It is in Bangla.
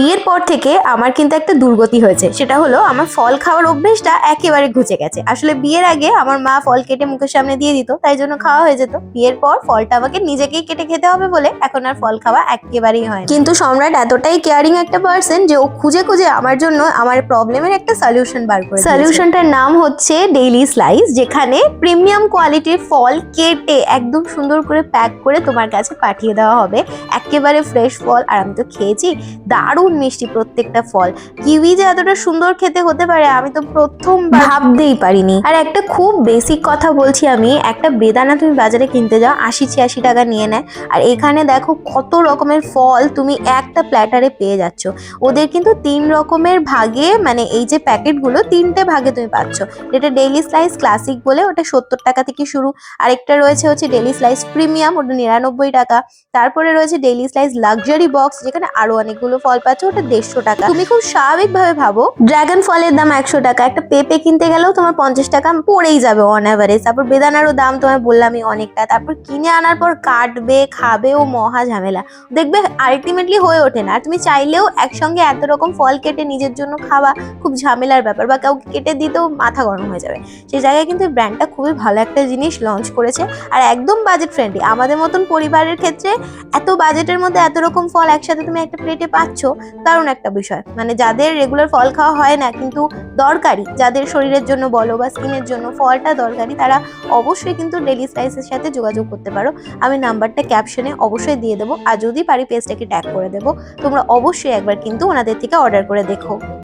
বিয়ের পর থেকে আমার কিন্তু একটা দুর্গতি হয়েছে। সেটা হলো আমার ফল খাওয়ার অভ্যেসটা একেবারে ঘুচে গেছে। আসলে বিয়ের আগে আমার মা ফল কেটে মুখের সামনে দিয়ে দিত, তাই জন্য খাওয়া হয়ে যেত। বিয়ের পর ফলটা আমাকে নিজেকেই কেটে খেতে হবে বলে এখন আর ফল খাওয়া একেবারেই হয় কিন্তু সম্রাট এতটাই কেয়ারিং একটা পার্সন যে ও খুঁজে খুঁজে আমার জন্য আমার প্রবলেমের একটা সলিউশন বার করে সলিউশনটার নাম হচ্ছে ডেইলি স্লাইস যেখানে প্রিমিয়াম কোয়ালিটির ফল কেটে একদম সুন্দর করে প্যাক করে তোমার কাছে পাঠিয়ে দেওয়া হবে। একেবারে ফ্রেশ ফল, আর আমি তো খেয়েছি। দারুণ মিষ্টি প্রত্যেকটা ফল। কিউই যে এতটা সুন্দর খেতে হতে পারে আমি তো প্রথম ভাবতেই পারিনি। আর একটা খুব বেসিক কথা বলছি আমি একটা বেদানা তুমি বাজারে কিনতে যাও আশি ছিয়াশি টাকা নিয়ে নেয়। আর এখানে দেখো কত রকমের ফল তুমি একটা প্ল্যাটারে পেয়ে যাচ্ছ। ওদের কিন্তু তিন রকমের ভাগে মানে এই যে প্যাকেটগুলো তিনটে ভাগে তুমি পাচ্ছ। যেটা ডেইলি স্লাইস ক্লাসিক বলে ওটা সত্তর টাকা থেকে শুরু। আরেকটা রয়েছে হচ্ছে ডেইলি স্লাইস প্রিমিয়াম ওটা নিরানব্বই টাকা। তারপরে রয়েছে ডেইলি স্লাইস লাক্সারি বক্স যেখানে আরও অনেকগুলো ফল পাচ্ছ। ওটা দেড়শো টাকা। তুমি খুব স্বাভাবিকভাবে ভাবো ড্রাগন ফলের দাম একশো টাকা। একটা পেঁপে কিনতে গেলেও তোমার পঞ্চাশ টাকা পড়েই যাবে অন অ্যাভারেজ তারপর বেদানারও দাম তোমায় বললামই অনেকটা। তারপর কিনে আনার পর কাটবে, খাবে, ও মহা ঝামেলা। দেখবে আলটিমেটলি হয়ে ওঠে না। আর তুমি চাইলেও একসঙ্গে এত রকম ফল কেটে নিজের জন্য খাওয়া খুব ঝামেলার ব্যাপার, বা কাউকে কেটে দিতেও মাথা গরম হয়ে যাবে। সেই জায়গায় কিন্তু ব্র্যান্ডটা খুবই ভালো একটা জিনিস লঞ্চ করেছে। আর একদম বাজেট ফ্রেন্ডলি আমাদের মতন পরিবারের ক্ষেত্রে এত বাজেটের মধ্যে এত রকম ফল একসাথে তুমি একটা প্লেটে পাচ্ছ দারুণ একটা বিষয়। মানে যাদের রেগুলার ফল খাওয়া হয় না, কিন্তু দরকারি, যাদের শরীরের জন্য বলো বা স্কিনের জন্য ফলটা দরকারি, তারা অবশ্যই কিন্তু ডেলি স্লাইসের সাথে যোগাযোগ করতে পারো। আমি নাম্বারটা ক্যাপশনে অবশ্যই দিয়ে দেবো। আর যদি পারি পেজটাকে ট্যাগ করে দেবো। তোমরা অবশ্যই একবার কিন্তু ওনাদের থেকে অর্ডার করে দেখো।